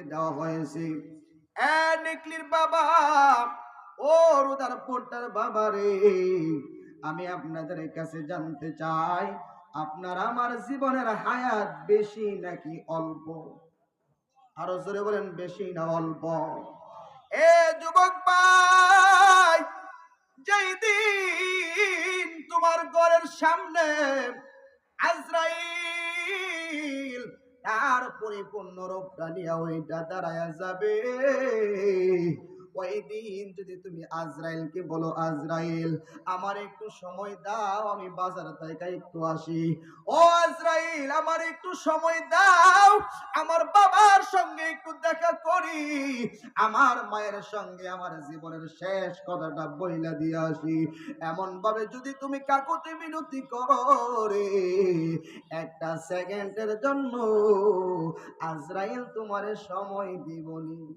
আপনাদেরকে দেওয়া হয়েছে। বাবা বাবা রে, আমি আপনাদের কাছে জানতে চাই, আপনার আমার জীবনের হায়াত বেশি নাকি অল্প? আরও জোরে বলেন, বেশি না অল্প? এ যুবক ভাই, যেই দিন তোমার ঘরের সামনে আজরাইল তার পরিপূর্ণ রূপটা নিয়ে ওইটা দাঁড়ায় যাবে। ওই দিন যদি তুমি আজরাইলকে বলো, আজরাইল, আমার একটু সময় দাও, আমি বাজার থেকে একটু আসি। ও আজরাইল, আমার একটু সময় দাও, আমার বাবার সঙ্গে একটু দেখা করি। আমার মায়ের সঙ্গে আমার জীবনের শেষ কথাটা বইলা দিয়ে আসি। এমন ভাবে যদি তুমি কাকুতি মিনতি করো রে, একটা সেকেন্ডের জন্য আজরাইল তোমারে সময় দিবনি।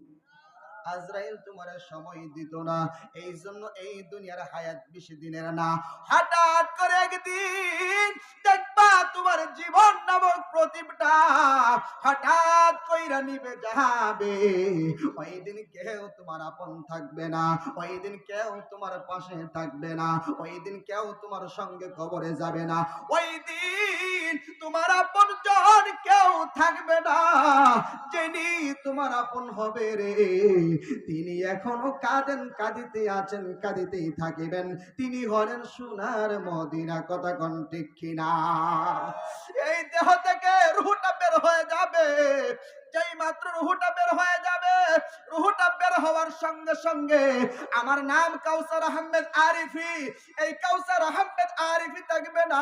আজরাইল তোমার সময় দিত না। এই জন্য এই দুনিয়ার হায়াত বেশি দিনের না। হঠাৎ করে একদিন দেখবা তোমার জীবন নামক প্রদীপটা হঠাৎ কইরা নিবে যাবে। ওই দিন কেউ তোমার আপন থাকবে না। ওই দিন কেউ তোমার পাশে থাকবে না। ওই দিন কেউ তোমার সঙ্গে কবরে যাবে না। ওই দিন থাকবে না। যিনি তোমার আপন হবে রে। তিনি এখনও কাঁদেন, কাঁদিতে আছেন, কাঁদিতেই থাকিবেন। তিনি হলেন সোনার মদিনা, কথা কন ঠিক কিনা? এই দেহ থেকে রুহটা বের হয়ে যাবে। যেই মাত্র রুহুটা বের হয়ে যাবে, রুহুটা বের হওয়ার সঙ্গে সঙ্গে আমার নাম কাউসার আহমেদ আরিফি। এই কাউসার আহমেদ আরিফি থাকবে না।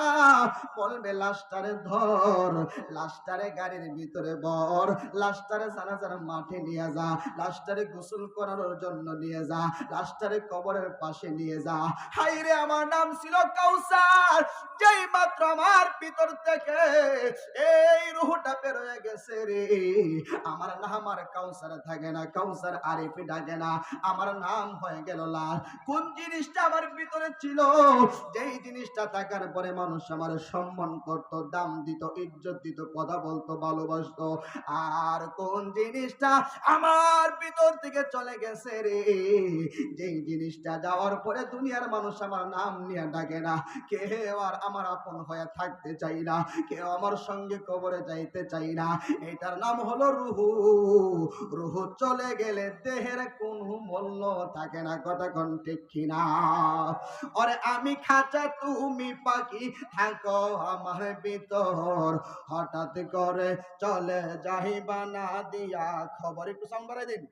বলবে লাস্টারে ধর লাস্টারে গাড়ির ভিতরে বর লাস্টারে জানাজার মাঠে নিয়ে যা লাস্টারে গোসল করানোর জন্য নিয়ে যা লাস্টারে কবরের পাশে নিয়ে যা। হাই রে আমার নাম ছিল কাউসার। যেই মাত্র আমার ভিতর থেকে এই রুহুটা বের হয়ে গেছে রে। আমার নাম আর কাউসার থাকে না, কাউসার আরিফি ডাকে না। আমার নাম হয়ে গেল লাল। কোন জিনিসটা আমার ভিতরে ছিল? যেই জিনিসটা থাকার পরে মানুষ আমার সম্মান করত, দাম দিত, ইজ্জত দিত, কথা বলতো, ভালোবাসতো। আর কোন জিনিসটা আমার ভিতর থেকে চলে গেছে রে? যেই জিনিসটা যাওয়ার পরে দুনিয়ার মানুষ আমার নাম নিয়ে ডাকে না। কেউ আর আমার আপন হয়ে থাকতে চাই না, কেউ আমার সঙ্গে কবরে যাইতে চাই না। এটার নাম হলো রুহু, রুহ চলে গেলে দেহের মূল্য থাকে না ঠিক কিনা? আমি খাঁচা, তুমি পাখি, থাক আমার ভিতর। হঠাৎ করে চলে যাইবা না দিয়া, খবর একটু সম্বারে দিন।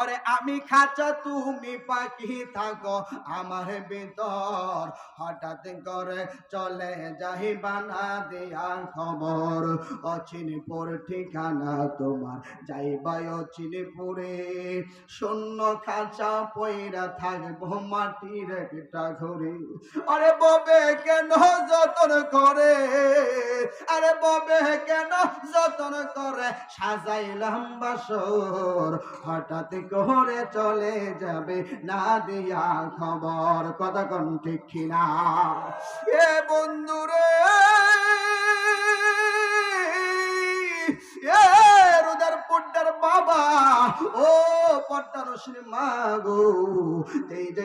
ওরে আমি খাঁচা তুমি পাখি থাকো। আমার ভিতর হঠাৎ করে চলে যাইবা না দিয়া খবর। অচিনপুর ঠিকানা তোমার যাইবা অচিনপুরে। শূন্য খাঁচা পয়রা থাকব মাটির একটা ঘরে। আরে ববে কেন যতন করে? আরে ববে কেন যতন করে? সাজাইলাম বাসর, হঠাৎ করে চলে যাবে না দিয়া খবর। কতক্ষণ ঠিক কিনা? এ বন্ধুরে এ রুদার পুড্ডার বাবা, ও পট্টা রশ্মি, মা গো এই যে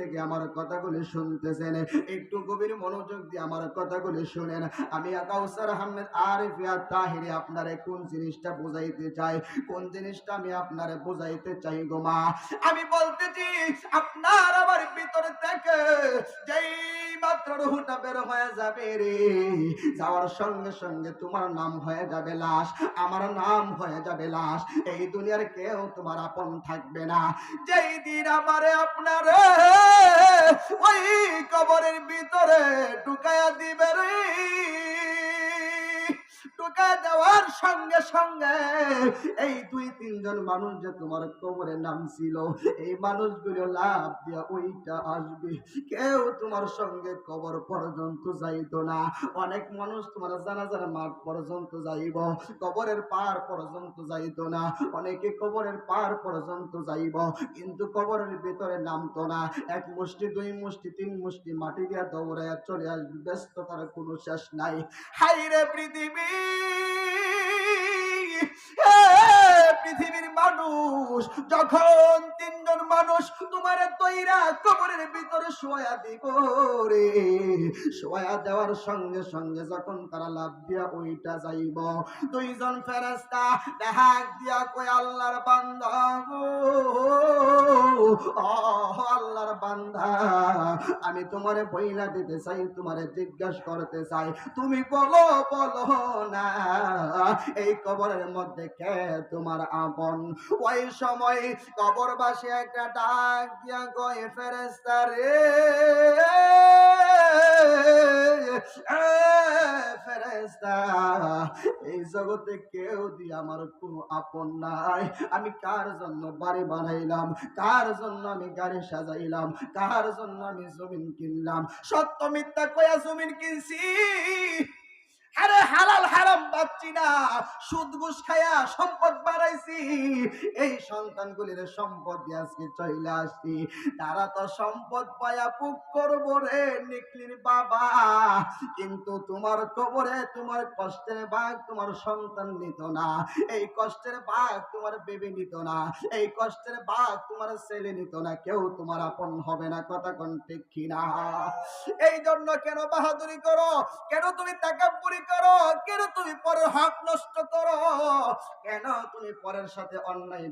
থেকে আমার কথাগুলি শুনতেছেন, একটু গভীর মনোযোগ দিয়ে আমার কথাগুলি শুনেন। আমি আকাউসার আহমেদ আরিফিয়া তাহিরে, আপনারে কোন জিনিসটা বোঝাইতে চাই? কোন জিনিসটা আমি আপনারে বোঝাইতে চাই গো মা? আমি বলতেছি, আপনার ভিতর থেকে যেই মাত্র রুহুটা বের হয়ে যাবে রে, যাওয়ার সঙ্গে সঙ্গে তোমার নাম হয়ে যাবে লাশ, আমার নাম হয়ে যাবে লাশ। এই দুনিয়ার কেউ তোমার আপন থাকবে না। যেই দিন আমারে আপনারে ওই কবরের ভিতরে ঢুকাইয়া দিবে রে ঢুকা দেওয়ার সঙ্গে সঙ্গে এই দুই, তিনজন মানুষ যে তোমার কবরে নাম ছিল এই মানুষগুলো লাভ দিয়া ওইটা আসবে। কেউ তোমার সঙ্গে কবর পর্যন্ত যাইতো না। অনেক মানুষ তোমার জানাজার মাঠ পর্যন্ত যাইব, কবরের পার পর্যন্ত যাইতো না। অনেকে কবরের পার পর্যন্ত যাইব, কিন্তু কবরের ভিতরে নামতো না। এক মুষ্টি, দুই মুষ্টি, তিন মুষ্টি মাটি দিয়া দৌড়াইয়া চলে আসবে, ব্যস্ততার কোনো শেষ নাই। হাই রে পৃথিবী হে যখন তিনজন মানুষ তোমার তৈরা কবরের ভিতরে শোয়া দিব রে, শোয়া দেওয়ার সঙ্গে সঙ্গে যখন তারা লাভ দিয়া ওইটা যাইব, দুইজন ফেরেস্তা দেখা দিয়া কই আল্লাহর বান্দা বান্দা। আমি তোমার বইলা দিতে চাই, তোমার জিজ্ঞাসা করতে চাই। তুমি বলো বলো না, এই কবরের মধ্যে কে তোমার আপন? ওই সময় কবরবাসী একটা ডাক দিয়া গয়ে ফেরেস্তা রে। এ ফেরেস্তা এই জগতে কেউ দি আমার কোনো আপন নাই। আমি কার জন্য বাড়ি বানাইলাম? কার জন্য আমি গাড়ি সাজাইলাম? কার জন্য আমি জমিন কিনলাম? সত্য মিথ্যা কয়া জমিন কিনছি। পাচ্ছি না। সুদ ঘুষ খায়া সম্পদ বাড়াইছি। এই সন্তানগুলির সম্পদ দিয়ে আজকে চলে আসছি। তারা তো সম্পদ পায়া পুক করব রে নিকলির বাবা। কিন্তু তোমার কবরে তোমার কষ্টের ভাগ তোমার সন্তান নিত না। এই কষ্টের ভাগ তোমার বেবি নিত না। এই কষ্টের ভাগ তোমার ছেলে নিত না। কেউ তোমার আপন হবে না, কথা কোন ঠিক কিনা? এই জন্য কেন বাহাদুরি করো? কেন তুমি তাকাব্বুরি করো? কেন তুমি পরের হক নষ্ট করো। কেন তুমি পরের সাথে অন্যায়